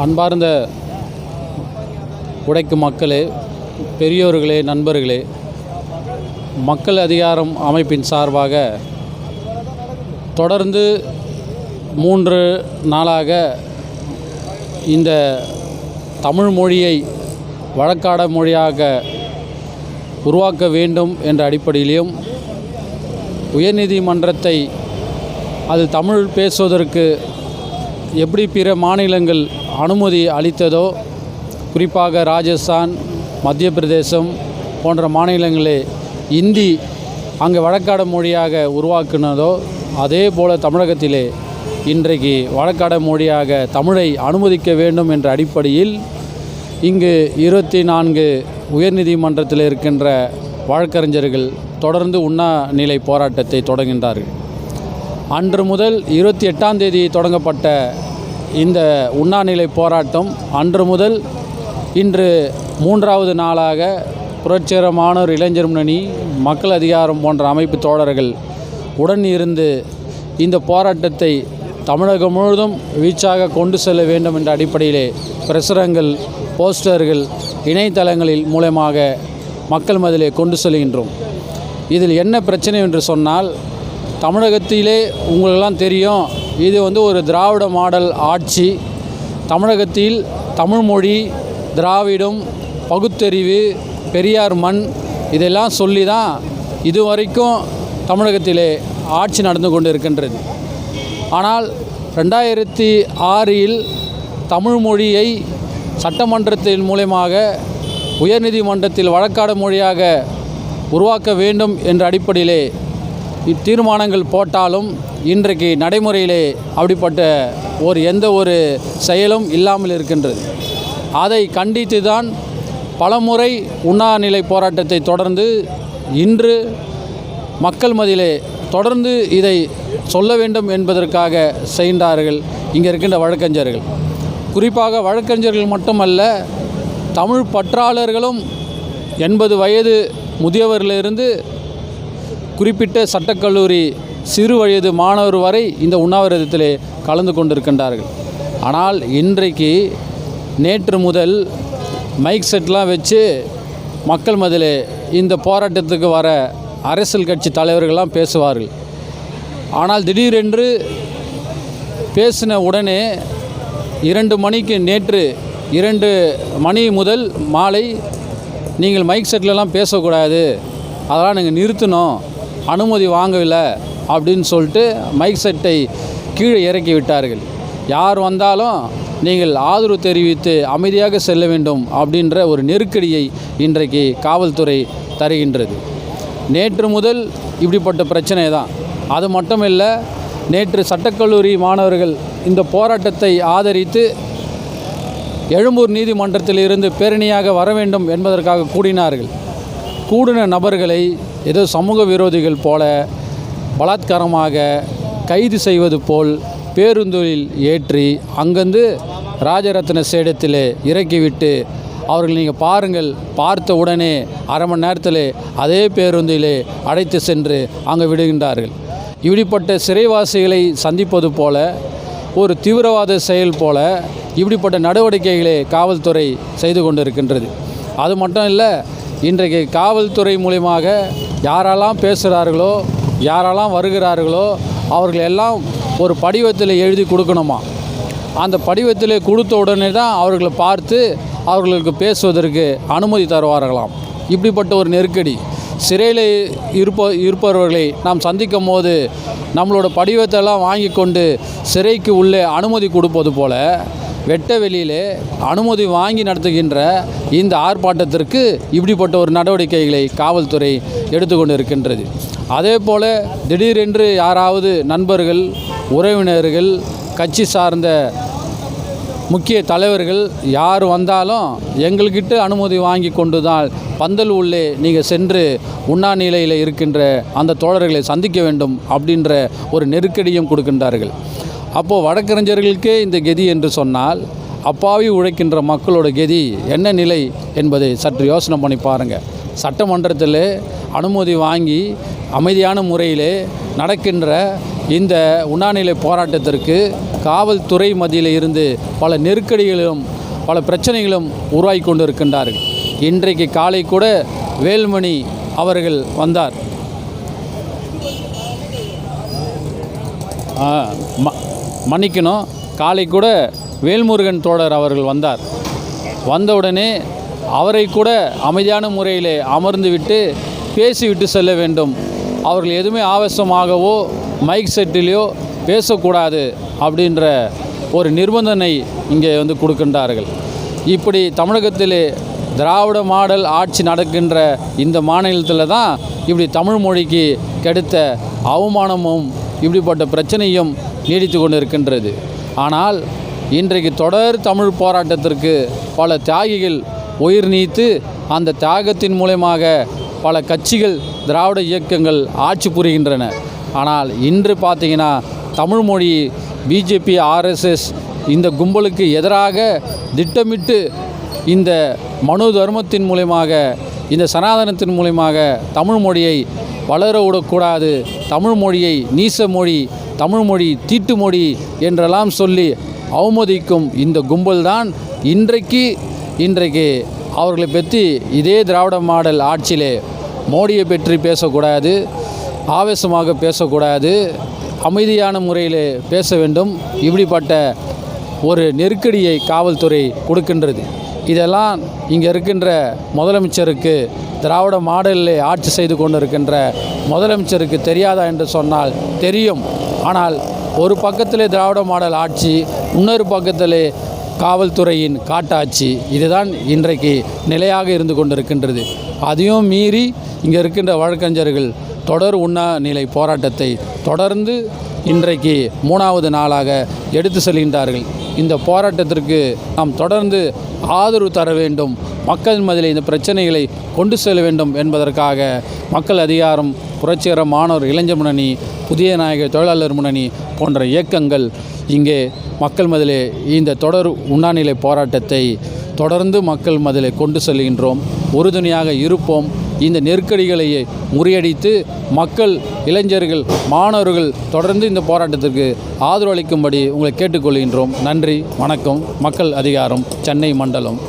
அன்பார்ந்த உடைக்கும் மக்களே பெரியோர்களே நண்பர்களே மக்கள் அதிகாரம் அமைப்பின் சார்பாக தொடர்ந்து மூன்று நாளாக இந்த தமிழ் மொழியை வழக்காட மொழியாக உருவாக்க வேண்டும் என்ற அடிப்படையிலும் உயர்நீதிமன்றத்தை அது தமிழ் பேசுவதற்கு எப்படி பிற மாநிலங்கள் அனுமதி அளித்ததோ குறிப்பாக ராஜஸ்தான் மத்திய பிரதேசம் போன்ற மாநிலங்களே இந்தி அங்கே வழக்காட மொழியாக உருவாக்குனதோ அதே போல் தமிழகத்திலே இன்றைக்கு வழக்காட மொழியாக தமிழை அனுமதிக்க வேண்டும் என்ற அடிப்படையில் இங்கு இருபத்தி நான்கு உயர்நீதிமன்றத்தில் இருக்கின்ற வழக்கறிஞர்கள் தொடர்ந்து உண்ணாநிலை போராட்டத்தை தொடங்கின்றார்கள். அன்று முதல் இருபத்தி எட்டாம் தேதி தொடங்கப்பட்ட இந்த உண்ணாநிலை போராட்டம் அன்று முதல் இன்று மூன்றாவது நாளாக புரட்சிகர மாணவர் இளைஞர் முன்னணி மக்கள் அதிகாரம் போன்ற அமைப்பு தோழர்கள் உடன் இருந்து இந்த போராட்டத்தை தமிழகம் முழுவதும் வீச்சாக கொண்டு செல்ல வேண்டும் என்ற அடிப்படையிலே பிரசுரங்கள் போஸ்டர்கள் இணையதளங்களில் மூலமாக மக்கள் மதிலே கொண்டு செல்கின்றோம். இதில் என்ன பிரச்சனை என்று சொன்னால் தமிழகத்திலே உங்களுக்கெல்லாம் தெரியும் இது வந்து ஒரு திராவிட மாடல் ஆட்சி. தமிழகத்தில் தமிழ்மொழி திராவிடம் பகுத்தறிவு பெரியார் மண் இதெல்லாம் சொல்லி தான் இதுவரைக்கும் தமிழகத்திலே ஆட்சி நடந்து கொண்டு இருக்கின்றது ஆனால் ரெண்டாயிரத்தி ஆறில் தமிழ் மொழியை சட்டமன்றத்தின் மூலயமாக உயர்நீதிமன்றத்தில் வழக்காட மொழியாக உருவாக்க வேண்டும் என்ற அடிப்படையிலே இத்தீர்மானங்கள் போட்டாலும் இன்றைக்கு நடைமுறையிலே அப்படிப்பட்ட ஒரு எந்த ஒரு செயலும் இல்லாமல் இருக்கின்றது. அதை கண்டித்து தான் பலமுறை உண்ணாநிலை போராட்டத்தை தொடர்ந்து இன்று மக்கள் மதியிலே தொடர்ந்து இதை சொல்ல வேண்டும் என்பதற்காக செய்கின்றார்கள் இங்கே இருக்கின்ற வழக்கறிஞர்கள். குறிப்பாக வழக்கறிஞர்கள் மட்டுமல்ல தமிழ் பற்றாளர்களும் எண்பது வயது முதியவரிலிருந்து குறிப்பிட்ட சட்டக்கல்லூரி சிறு வயது மாணவர் வரை இந்த உண்ணாவிரதத்திலே கலந்து கொண்டிருக்கின்றார்கள். ஆனால் இன்றைக்கு நேற்று முதல் மைக் செட்லாம் வச்சு மக்கள் மதிலே இந்த போராட்டத்துக்கு வர அரசியல் கட்சி தலைவர்கள்லாம் பேசுவார்கள். ஆனால் திடீரென்று பேசின உடனே இரண்டு மணிக்கு நேற்று இரண்டு மணி முதல் மாலை நீங்கள் மைக் செட்லலாம் பேசக்கூடாது. அதெல்லாம் நீங்கள் நிறுத்தணும் அனுமதி வாங்கவில்லை அப்படின்னு சொல்லிட்டு மைக் செட்டை கீழே இறக்கி விட்டார்கள். யார் வந்தாலும் நீங்கள் ஆதரவு தெரிவித்து அமைதியாக செல்ல வேண்டும் அப்படின்ற ஒரு நெருக்கடியை இன்றைக்கு காவல்துறை தருகின்றது. நேற்று முதல் இப்படிப்பட்ட பிரச்சனை தான். அது மட்டும் இல்லை நேற்று சட்டக்கல்லூரி மாணவர்கள் இந்த போராட்டத்தை ஆதரித்து எழும்பூர் நீதிமன்றத்தில் இருந்து பேரணியாக வர வேண்டும் என்பதற்காக கூடினார்கள். கூடின நபர்களை ஏதோ சமூக விரோதிகள் போல பலாத்காரமாக கைது செய்வது போல் பேருந்தில் ஏற்றி அங்கேருந்து ராஜரத்ன சேடத்திலே இறக்கிவிட்டு அவர்கள் நீங்கள் பாருங்கள் பார்த்த உடனே அரை மணி நேரத்தில் அதே பேருந்திலே அழைத்து சென்று அங்கே விடுகின்றார்கள். இப்படிப்பட்ட சிறைவாசிகளை சந்திப்பது போல ஒரு தீவிரவாத செயல் போல இப்படிப்பட்ட நடவடிக்கைகளை காவல்துறை செய்து கொண்டிருக்கின்றது. அது மட்டும் இல்லை இன்றைக்கு காவல்துறை மூலியமாக யாரெல்லாம் பேசுகிறார்களோ யாரெல்லாம் வருகிறார்களோ அவர்கள் எல்லாம் ஒரு படிவத்தில் எழுதி கொடுக்கணுமா? அந்த படிவத்தில் கொடுத்த உடனே தான் அவர்களை பார்த்து அவர்களுக்கு பேசுவதற்கு அனுமதி தருவார்களாம். இப்படிப்பட்ட ஒரு நெருக்கடி. சிறையில் இருப்ப இருப்பவர்களை நாம் சந்திக்கும் போது நம்மளோட படிவத்தெல்லாம் வாங்கி கொண்டு சிறைக்கு உள்ளே அனுமதி கொடுப்பது போல வெட்ட வெளியிலே அனுமதி வாங்கி நடத்துகின்ற இந்த ஆர்ப்பாட்டத்திற்கு இப்படிப்பட்ட ஒரு நடவடிக்கைகளை காவல்துறை எடுத்துக்கொண்டு இருக்கின்றது அதே போல் திடீரென்று யாராவது நண்பர்கள் உறவினர்கள் கட்சி சார்ந்த முக்கிய தலைவர்கள் யார் வந்தாலும் எங்கள்கிட்ட அனுமதி வாங்கி கொண்டு தான் பந்தல் உள்ளே நீங்கள் சென்று உண்ணாநிலையில் இருக்கின்ற அந்த தோழர்களை சந்திக்க வேண்டும் அப்படின்ற ஒரு நெருக்கடியும் கொடுக்கின்றார்கள். அப்போது வழக்கறிஞர்களுக்கே இந்த கதி என்று சொன்னால் அப்பாவி உழைக்கின்ற மக்களோட கதி என்ன நிலை என்பதை சற்று யோசனை பண்ணி பாருங்கள் சட்டமன்றத்தில் அனுமதி வாங்கி அமைதியான முறையிலே நடக்கின்ற இந்த உண்ணாநிலை போராட்டத்திற்கு காவல்துறை மத்தியில் இருந்து பல நெருக்கடிகளும் பல பிரச்சனைகளும் உருவாகி கொண்டு இருக்கின்றார்கள் இன்றைக்கு காலை கூட வேல்மணி அவர்கள் வந்தார். ஆ, ம- மன்னிக்கணும். காலை கூட வேல்முருகன் தோழர் அவர்கள் வந்தார். வந்தவுடனே அவரை கூட அமைதியான முறையிலே அமர்ந்துவிட்டு பேசிவிட்டு செல்ல வேண்டும். அவர்கள் எதுவுமே ஆவேசமாகவோ மைக் செட்டிலேயோ பேசக்கூடாது அப்படின்ற ஒரு நிர்பந்தனை இங்கே வந்து கொடுக்கின்றார்கள். இப்படி தமிழகத்திலே திராவிட மாடல் ஆட்சி நடக்கின்ற இந்த மாநிலத்தில் தான் இப்படி தமிழ் மொழிக்கு கெடுத்த அவமானமும் இப்படிப்பட்ட பிரச்சனையும் நீடித்து கொண்டு இருக்கின்றது ஆனால் இன்றைக்கு தொடர் தமிழ் போராட்டத்திற்கு பல தியாகிகள் உயிர் நீத்து அந்த தியாகத்தின் மூலயமாக பல கட்சிகள் திராவிட இயக்கங்கள் ஆட்சி புரிகின்றன. ஆனால் இன்று பார்த்தீங்கன்னா தமிழ் மொழி பிஜேபி ஆர்எஸ்எஸ் இந்த கும்பலுக்கு எதிராக திட்டமிட்டு இந்த மனு தர்மத்தின் மூலயமாக இந்த சனாதனத்தின் மூலயமாக தமிழ் மொழியை வளர விடக்கூடாது தமிழ் மொழியை நீச மொழி தமிழ்மொழி தீட்டு மொழி என்றெல்லாம் சொல்லி அவமதிக்கும் இந்த கும்பல்தான் இன்றைக்கு இன்றைக்கு அவர்களை பற்றி இதே திராவிட மாடல் ஆட்சியிலே மோடியை பற்றி பேசக்கூடாது ஆவேசமாக பேசக்கூடாது அமைதியான முறையில் பேச வேண்டும். இப்படிப்பட்ட ஒரு நெருக்கடியை காவல்துறை கொடுக்கின்றது. இதெல்லாம் இங்கே இருக்கின்ற முதலமைச்சருக்கு திராவிட மாடலில் ஆட்சி செய்து கொண்டிருக்கின்ற முதலமைச்சருக்கு தெரியாதா என்று சொன்னால் தெரியும். ஆனால் ஒரு பக்கத்திலே திராவிட மாடல் ஆட்சி இன்னொரு பக்கத்திலே காவல்துறையின் காட்டாட்சி. இதுதான் இன்றைக்கு நிலையாக இருந்து கொண்டிருக்கின்றது. அதையும் மீறி இங்கே இருக்கின்ற வழக்கறிஞர்கள் தொடர் உண்ணா நிலை போராட்டத்தை தொடர்ந்து இன்றைக்கு மூணாவது நாளாக எடுத்து செல்கின்றார்கள். இந்த போராட்டத்திற்கு நாம் தொடர்ந்து ஆதரவு தர வேண்டும். மக்கள் மத்தியில் இந்த பிரச்சனைகளை கொண்டு செல்ல வேண்டும் என்பதற்காக மக்கள் அதிகாரம் புரட்சிகர மாணவர் இளைஞர் முன்னணி புதிய நாயகர் தொழிலாளர் முன்னணி போன்ற இயக்கங்கள் இங்கே மக்கள் மதிலே இந்த தொடர் உண்ணாநிலை போராட்டத்தை தொடர்ந்து மக்கள் மதிலே கொண்டு செல்கின்றோம். உறுதுணையாக இருப்போம். இந்த நெருக்கடிகளையே முறியடித்து மக்கள் இளைஞர்கள் மாணவர்கள் தொடர்ந்து இந்த போராட்டத்திற்கு ஆதரவு அளிக்கும்படி உங்களை கேட்டுக்கொள்கின்றோம். நன்றி வணக்கம். மக்கள் அதிகாரம் சென்னை மண்டலம்.